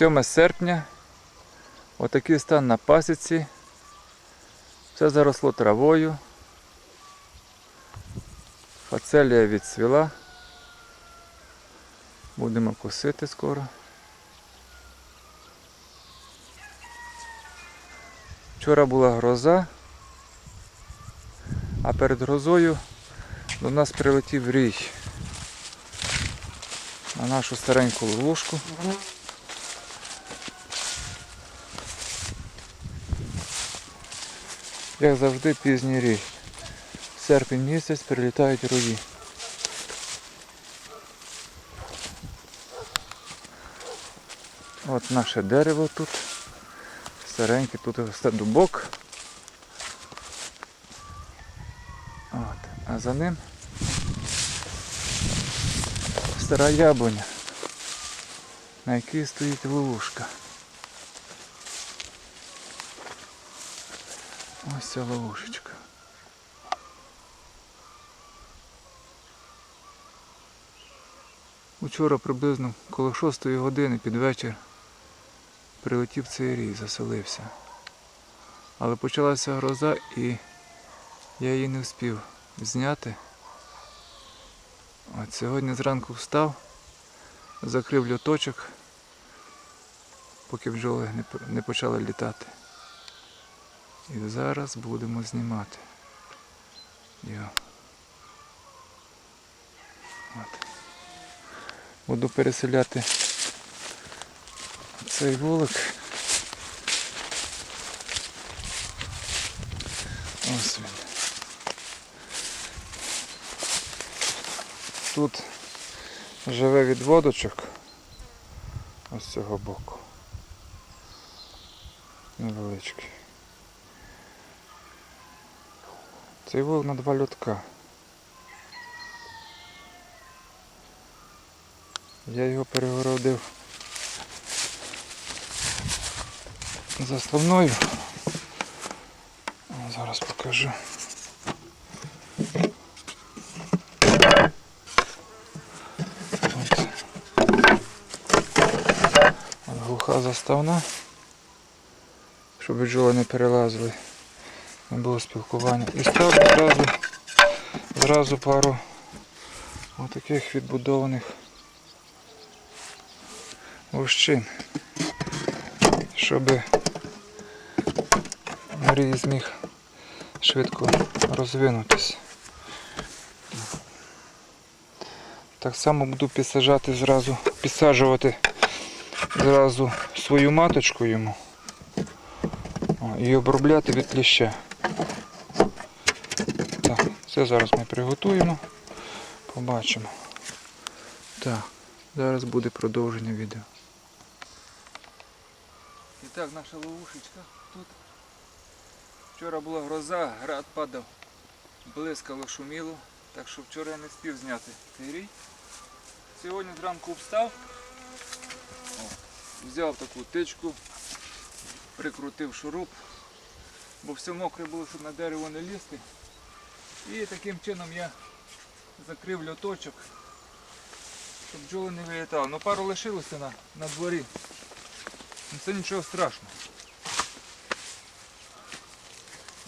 7 серпня. Отакий стан на пасіці. Все заросло травою. Фацелія відцвіла. Будемо косити скоро. Вчора була гроза, а перед грозою до нас прилетів рій на нашу стареньку ловушку. Як завжди пізній рій. Серпень місяць прилітають рої. От наше дерево тут. Стареньке, тут росте дубок. От. А за ним стара яблуня, на якій стоїть ловушка. Ось ця ловушечка. Учора приблизно коло 6 години під вечір прилетів цей рій, заселився. Але почалася гроза і я її не встиг зняти. От сьогодні зранку встав, закрив льоточок, поки бджоли не почали літати. І зараз будемо знімати його. От. Буду переселяти цей вулик. Ось він. Тут живе відводочок ось цього боку. Невеличкий. Цей вулик на два льотка. Я його перегородив заставною. Зараз покажу. От. От глуха заставна, щоб бджоли не перелазили, не було спілкування. І став зразу, зразу пару отаких відбудованих лущин, щоб мрій зміг швидко розвинутися. Так само буду підсаджати зразу, підсаджувати зразу свою маточку йому і обробляти від кліща. Це зараз ми приготуємо, побачимо. Так, зараз буде продовження відео. І так, наша ловушечка тут. Вчора була гроза, град падав, блискало, шуміло, так що вчора я не спів зняти цей. Сьогодні зранку встав, о, взяв таку тичку, прикрутив шуруп, бо все мокре було, щоб на дерево не лізти. І таким чином я закрив льоточок, щоб бджоли не вилітали. Ну пару лишилося на, на дворі. Ну, Це нічого страшного.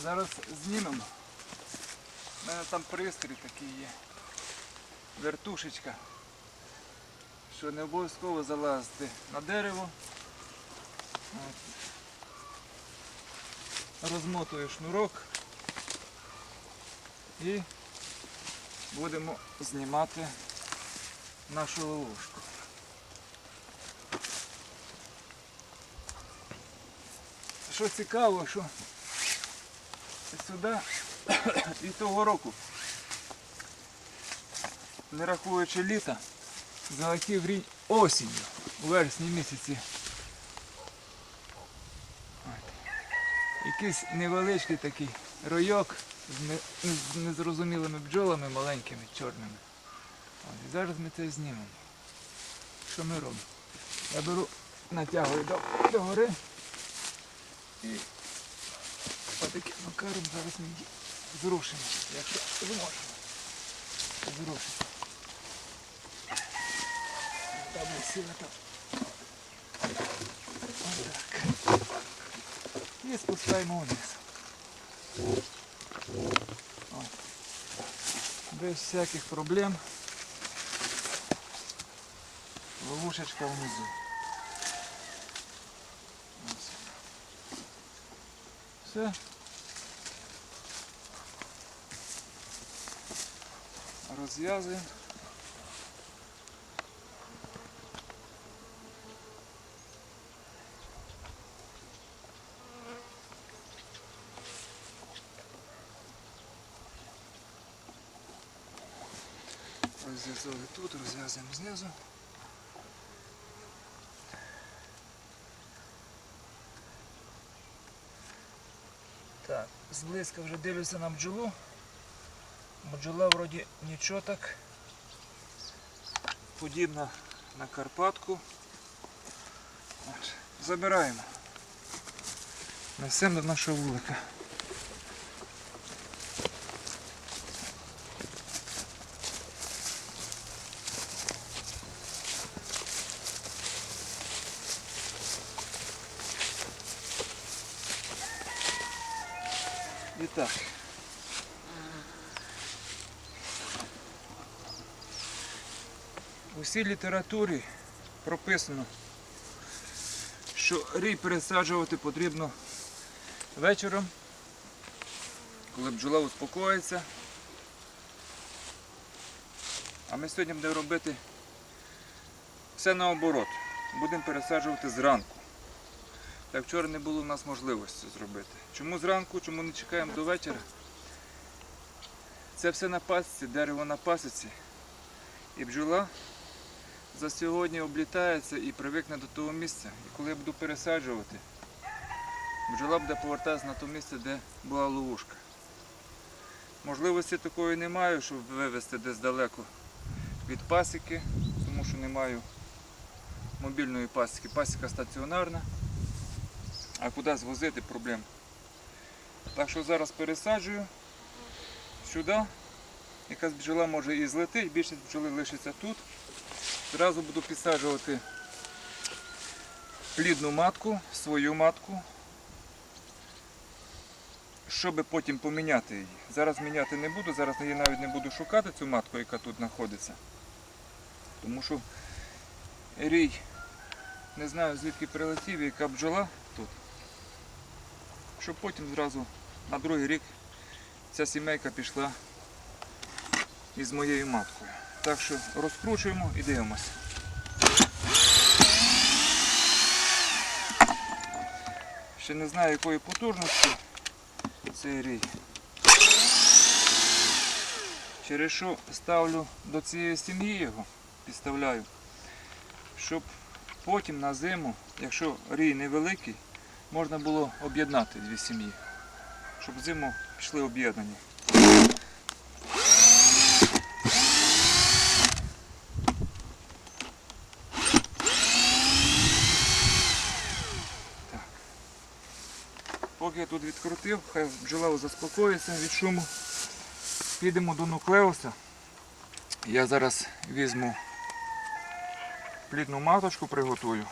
Зараз знімемо. У мене там пристрій такий є. Вертушечка. Що не обов'язково залазити на дерево. От. Розмотую шнурок і будемо знімати нашу ловушку. Що цікаво, що сюди і того року, не рахуючи літа, залетів рій осінню, у вересні місяці. Якийсь невеличкий такий ройок з не- з незрозумілими бджолами маленькими, чорними. От. І зараз ми це знімемо. Що ми робимо? Я беру, натягую до, до гори і отаким макаром зараз ми зрушимо, якщо зможемо. Зрушимо. Там сила там. Так. І спускаємо вниз. Без всяких проблем. Ловушечка внизу. Все. Розв'язуємо. Розв'язали тут, розв'язуємо знизу. Так, зблизька вже дивлюся на бджолу. Бджола вроді нічого так. Подібна на Карпатку. От, Забираємо. Несемо до нашого вулика. І так. У всій літературі прописано, що рій пересаджувати потрібно вечором, коли бджола успокоїться. А ми сьогодні будемо робити все наоборот. Будемо пересаджувати зранку. Так вчора не було в нас можливості зробити. Чому зранку, чому не чекаємо до вечора? Це все на пасіці, дерево на пасіці. І бджола за сьогодні облітається і привикне до того місця. І коли я буду пересаджувати, бджола буде повертатися на те місце, де була ловушка. Можливості такої не маю, щоб вивезти десь далеко від пасіки, тому що не маю мобільної пасіки. Пасіка стаціонарна. А куди звозити проблем. Так що зараз пересаджую сюди. Якась бджола може і злетить, більшість бджоли лишиться тут. Зразу буду підсаджувати плідну матку, свою матку, щоб потім поміняти її. Зараз міняти не буду, зараз її навіть не буду шукати цю матку, яка тут знаходиться. Тому що рій не знаю звідки прилетів, яка бджола. Щоб потім зразу на другий рік ця сімейка пішла із моєю маткою. Так що розкручуємо і дивимося. Ще не знаю якої потужності цей рій. Через що ставлю до цієї сім'ї його, підставляю, щоб потім на зиму, якщо рій невеликий, можна було об'єднати дві сім'ї, щоб зиму пішли об'єднані. Поки я тут відкрутив, хай бджола заспокоїться від шуму. Підемо до нуклеуса. Я зараз візьму плідну маточку, приготую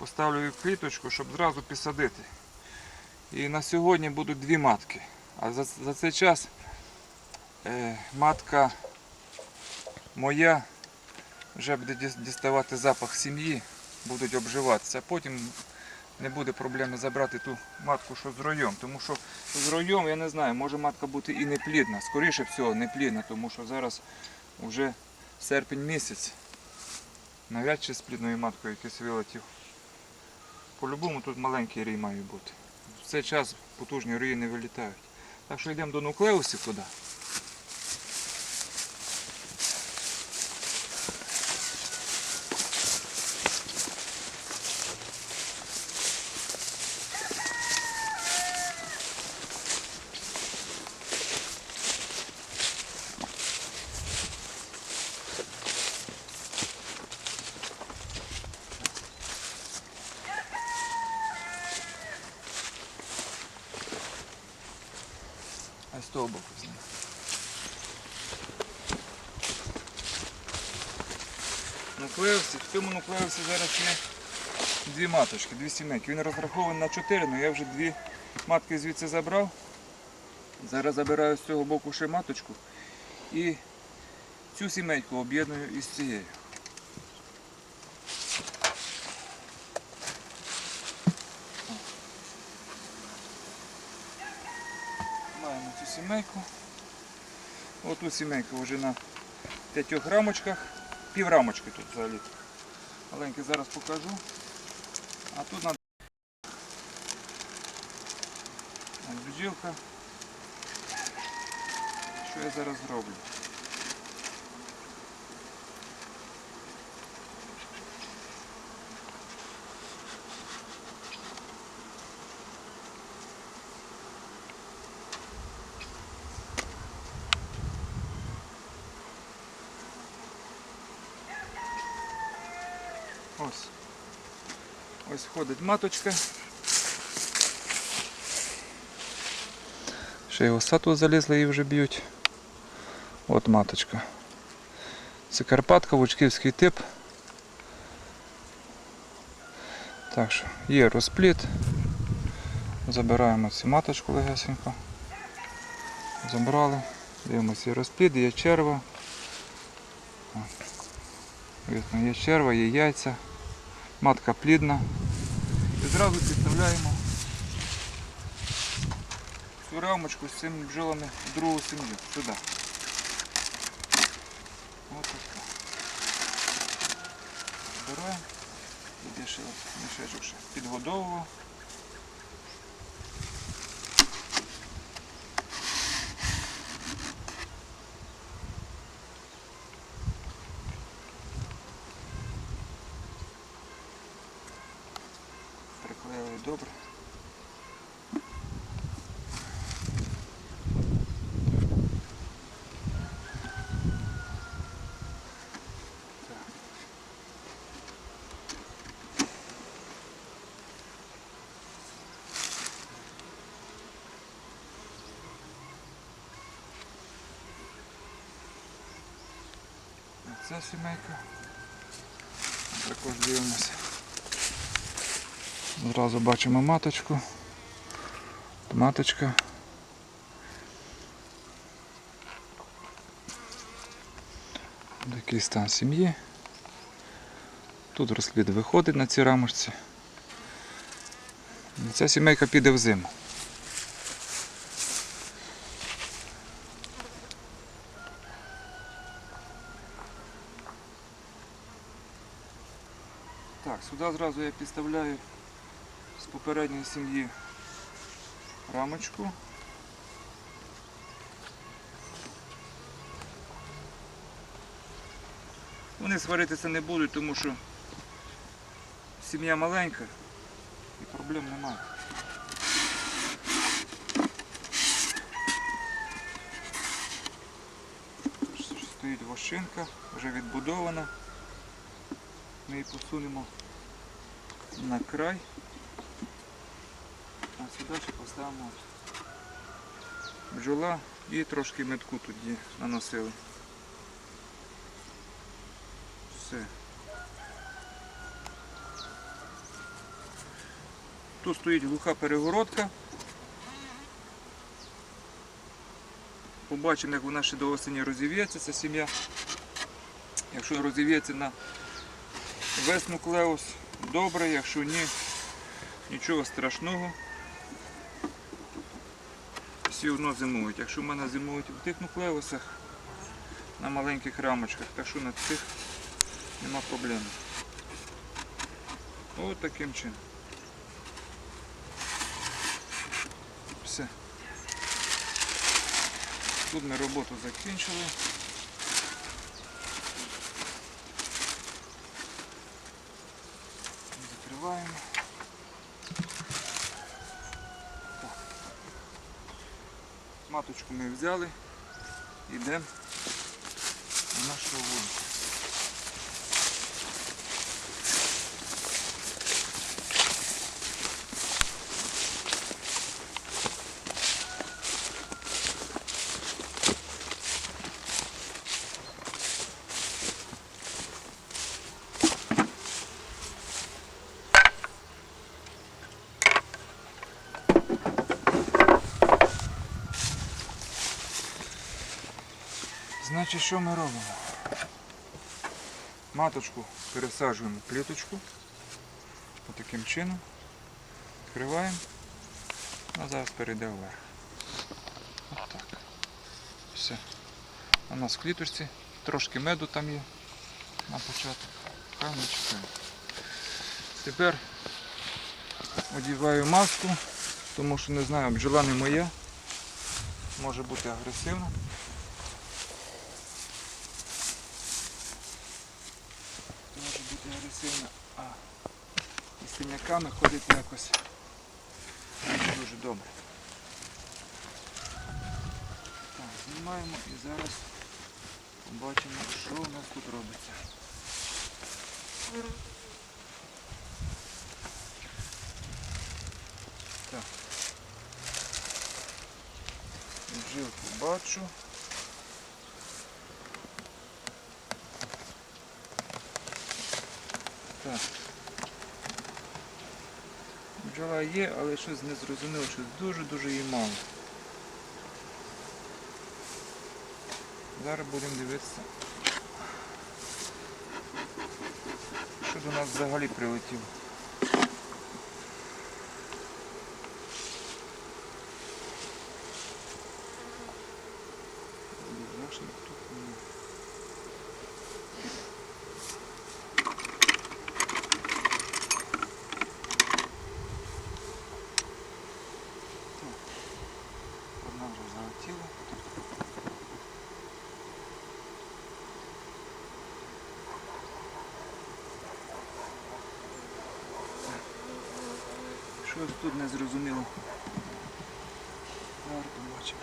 поставлю в кліточку, щоб зразу підсадити. І на сьогодні будуть дві матки. А за, за цей час е, матка моя вже буде діставати запах сім'ї, будуть обживатися. Потім не буде проблеми забрати ту матку, що з роєм. Тому що з роєм, я не знаю, може матка бути і неплідна. Скоріше всього, неплідна, тому що зараз вже серпень місяць. Навряд чи з плідною маткою якийсь вилетів. По-любому тут маленький рій має бути. В цей час потужні рії не вилітають. Так що йдемо до нуклеусів туди. А з того боку з ним. Нуклеусі, в цьому нуклеусі зараз є дві маточки, дві сімейки. Він розрахований на 4, але я вже дві матки звідси забрав. Зараз забираю з цього боку ще маточку і цю сімейку об'єдную із цією. Маємо цю сімейку. Оту сімейку вже на п'ятьох рамочках. Пів рамочки тут взагалі. Маленький зараз покажу. А тут на Ось бджілка. Що я зараз зроблю? Ось. Ось ходить маточка. Ще й оса тут залізла і вже б'ють. От маточка. Це Карпатка, вучківський тип. Так що, є розпліт. Забираємо цю маточку легесенько. Забрали. Дивимося, є розпліт, є черва. Є черва, є яйця. Матка плідна. І зразу підставляємо цю рамочку з цими бджолами другу сім'ю. Сюди. Ось так. Збираємо. і ще мішечок ще підгодовував. Приклеїли добре. Сімейка. Також дивимося. Зразу бачимо маточку. Маточка. Такий стан сім'ї. Тут розплід виходить на цій рамочці. Ця сімейка піде в зиму. Так, сюди зразу я підставляю з попередньої сім'ї рамочку. Вони сваритися не будуть, тому що сім'я маленька і проблем немає. Стоїть вощинка, вже відбудована. Ми її посунемо на край. А сюди ще поставимо бджола і трошки метку тоді наносили. Все. Тут стоїть глуха перегородка. Побачимо, як вона ще до осені розів'ється, ця сім'я. Якщо розів'ється на весь нуклеус, добре, якщо ні, нічого страшного. Всі одно зимують. Якщо в мене зимують в тих нуклеусах, на маленьких рамочках, так що на цих нема проблем. Ось таким чином. Все. Тут ми роботу закінчили. Закриваємо. Маточку ми взяли. Йдемо на нашу вулицю. Значить, що ми робимо? Маточку пересаджуємо в пліточку. Отаким чином. Відкриваємо. А зараз перейде вверх. Отак. Все. У нас в кліточці трошки меду там є на початок. Хай ми чекаємо. Тепер одіваю маску, тому що не знаю, бджола не моя. Може бути агресивна. Може бути агресивна, а із синяками ходить якось дуже добре. Так, знімаємо і зараз побачимо, що у нас тут робиться. Так. Жилку бачу. Так. Бджола є, але щось не зрозуміло, щось дуже-дуже її мало. Зараз будемо дивитися. Що до нас взагалі прилетіло? Бляшник тут немає. Одна вже залетіла. Щось тут не зрозуміло. Зараз побачимо.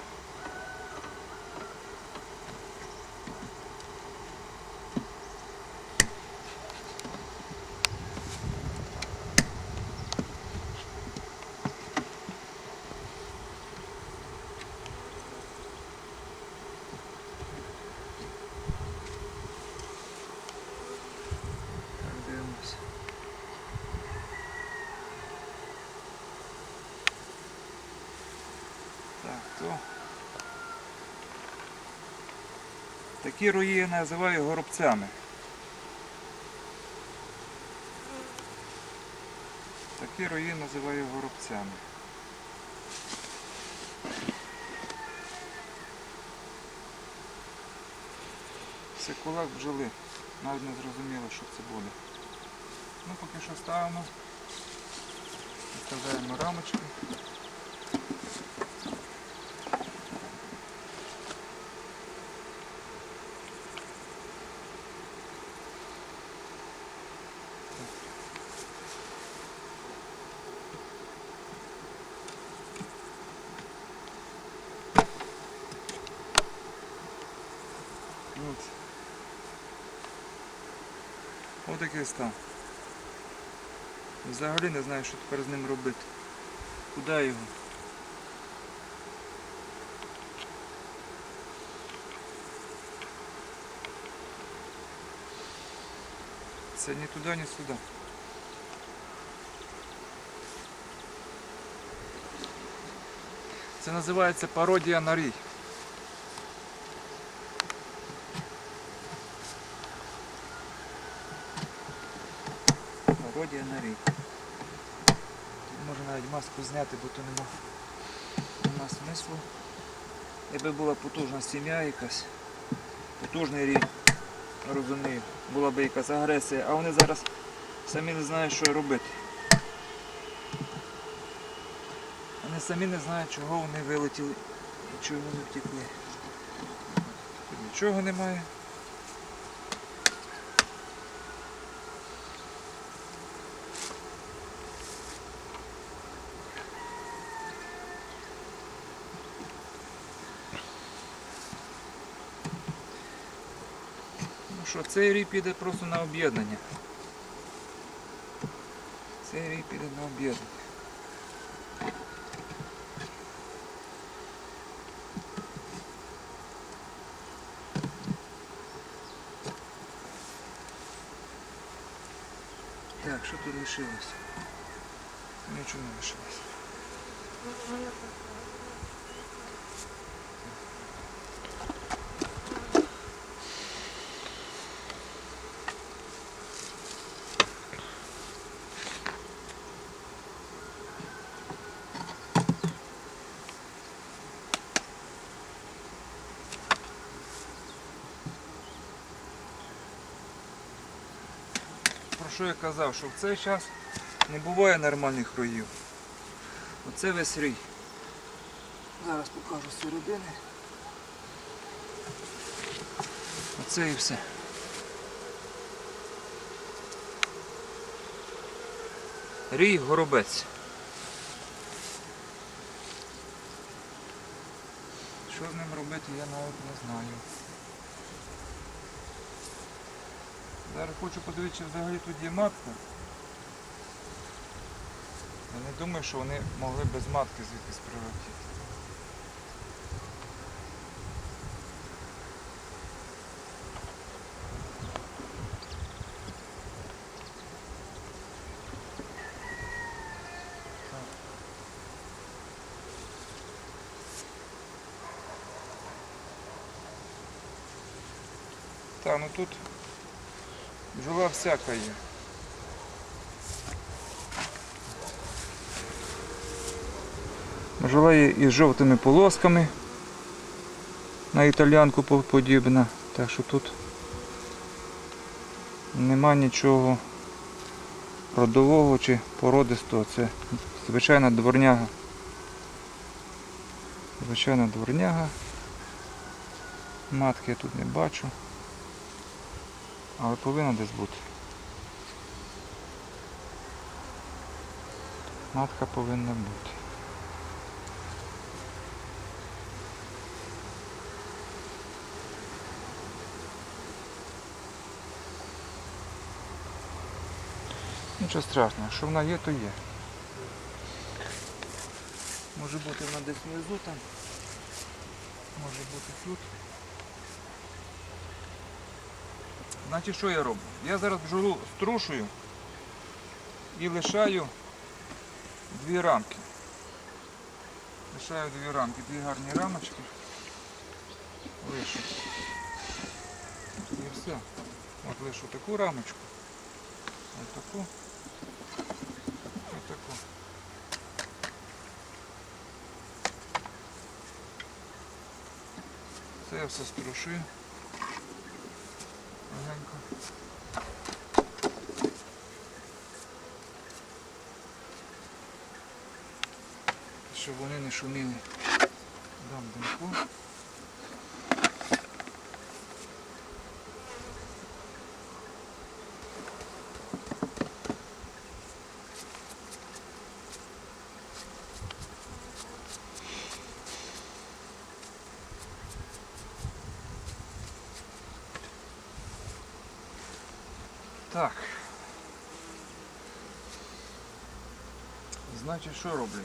Так, дивимося. Так, то. Такі я називаю горобцями. Такі рої називаю горобцями. Це кулак бджоли. Навіть не зрозуміло, що це буде. Ну, поки що ставимо. Виставляємо рамочки. От. Стан. Взагалі не знаю, що тепер з ним робити. Куди його? Це ні туди, ні сюди. Це називається пародія на рій. Пародія на рік. Можна навіть маску зняти, бо то нема, нема смислу. Якби була потужна сім'я якась, потужний рік, розумію, була б якась агресія, а вони зараз самі не знають, що робити. Вони самі не знають, чого вони вилетіли і чого вони втекли. Нічого немає. Що, цей рій піде просто на об'єднання. Цей рій піде на об'єднання. Так, що тут лишилось? Нічого не лишилось. Що я казав, що в цей час не буває нормальних роїв. Оце весь рій. Зараз покажу середини. Оце і все. Рій горобець. Що з ним робити, я навіть не знаю. Зараз хочу подивитися, чи взагалі тут є матка. Я не думаю, що вони могли без матки звідкись прилетіти. Так, ну тут бджола всяка є. Бджола є із жовтими полосками. На італіанку подібна. Так що тут нема нічого родового чи породистого. Це звичайна дворняга. Звичайна дворняга. Матки я тут не бачу. Але повинна десь бути. Матка повинна бути. Нічого страшного, що вона є, то є. Може бути вона десь внизу там. Може бути тут. Значить, що я роблю? Я зараз бджолу струшую і лишаю дві рамки. Лишаю дві рамки, дві гарні рамочки. Лишу. І все. От лишу таку рамочку. Ось таку. І таку. Це я все струшую. Шуміли. Дам димку. Так. Значить, що роблю?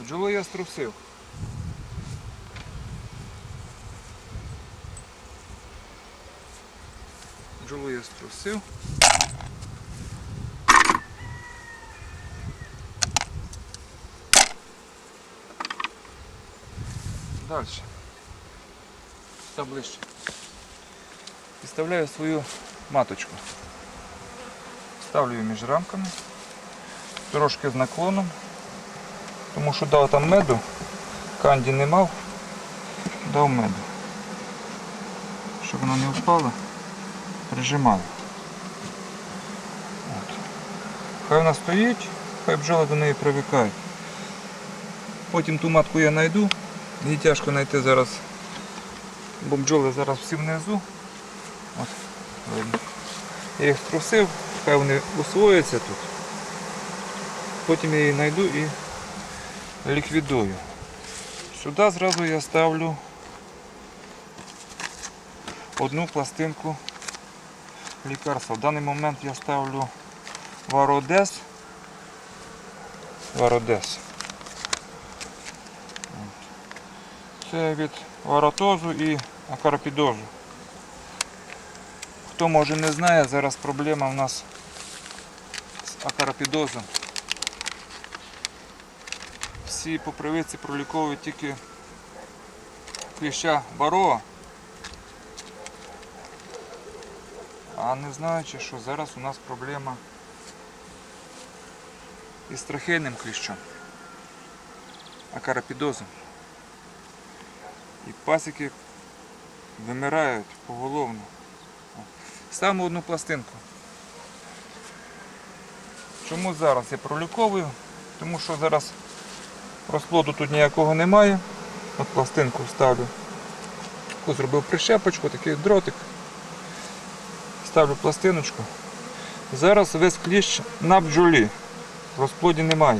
Бджолу я струсив. Бджолу я струсив. Далі. Та ближче. Підставляю свою маточку. Ставлю її між рамками. Трошки з наклоном. Тому що дав там меду, канді не мав, дав меду. Щоб вона не впала, прижимаю. От. Хай вона стоїть, хай бджоли до неї привикають. Потім ту матку я знайду. Її тяжко знайти зараз, бо бджоли зараз всі внизу. От. Я їх струсив, хай вони усвояться тут. Потім я її знайду і ліквідую. Сюди зразу я ставлю одну пластинку лікарства. В даний момент я ставлю вародес. Вародес. Це від варотозу і акарпідозу. Хто може не знає, зараз проблема в нас з акарпідозом. Всі по привиці проліковують тільки кліща бароа. А не знаючи, що зараз у нас проблема із трахейним кліщом, акарапідозом. І пасіки вимирають поголовно. Ставимо одну пластинку. Чому зараз я проліковую? Тому що зараз розплоду тут ніякого немає. От пластинку ставлю. Зробив прищепочку, такий дротик. Ставлю пластиночку. Зараз весь кліщ на бджолі. Розплоді немає.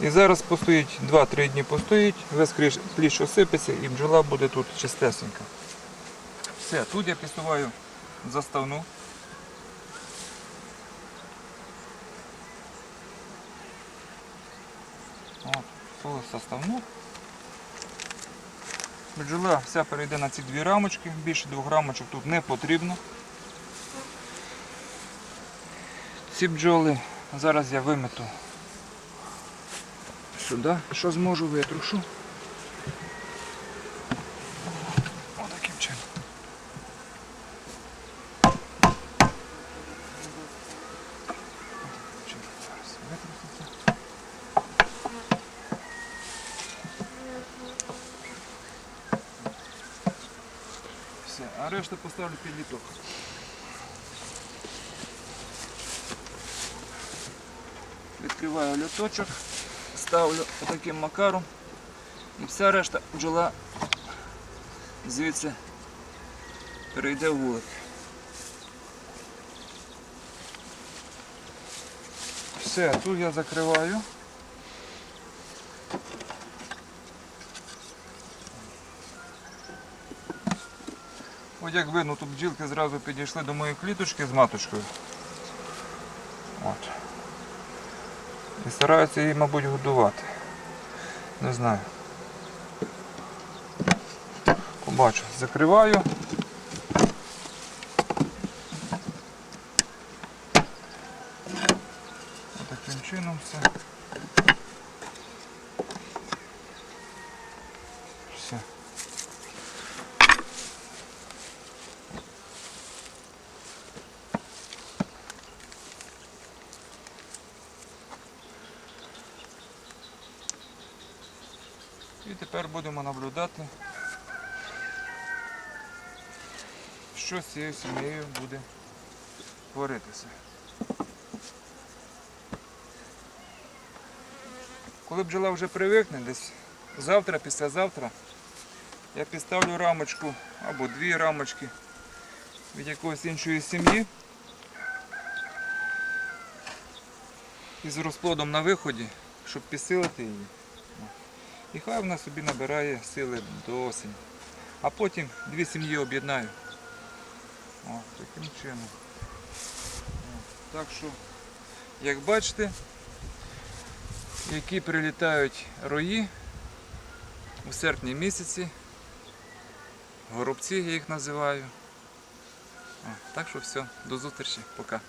І зараз постоїть 2-3 дні постоїть, весь кліщ осипеться і бджола буде тут чистесенька. Все, тут я підсуваю заставну. От, всунули составну. Бджола вся перейде на ці дві рамочки, більше двох рамочок тут не потрібно. Ці бджоли зараз я вимету сюди, що зможу, витрушу. Отаким чином. Отаким чином зараз витруситься. Все, а решту поставлю під літок. Відкриваю льоточок, ставлю отаким макаром і вся решта бджола звідси перейде в вулик. Все, тут я закриваю. От як видно, тут бджілки зразу підійшли до моєї кліточки з маточкою. От. І стараються її, мабуть, годувати. Не знаю. Побачу. Закриваю. Таким чином все. Все. І тепер будемо наблюдати, що з цією сім'єю буде творитися. Коли бджола вже привикне, десь завтра, післязавтра, я підставлю рамочку або дві рамочки від якоїсь іншої сім'ї із розплодом на виході, щоб підсилити її. І хай вона собі набирає сили до осені. А потім дві сім'ї об'єднаю. О, таким чином. О, Так що, як бачите, які прилітають рої у серпні місяці, горобці я їх називаю. О, Так що все, до зустрічі, пока.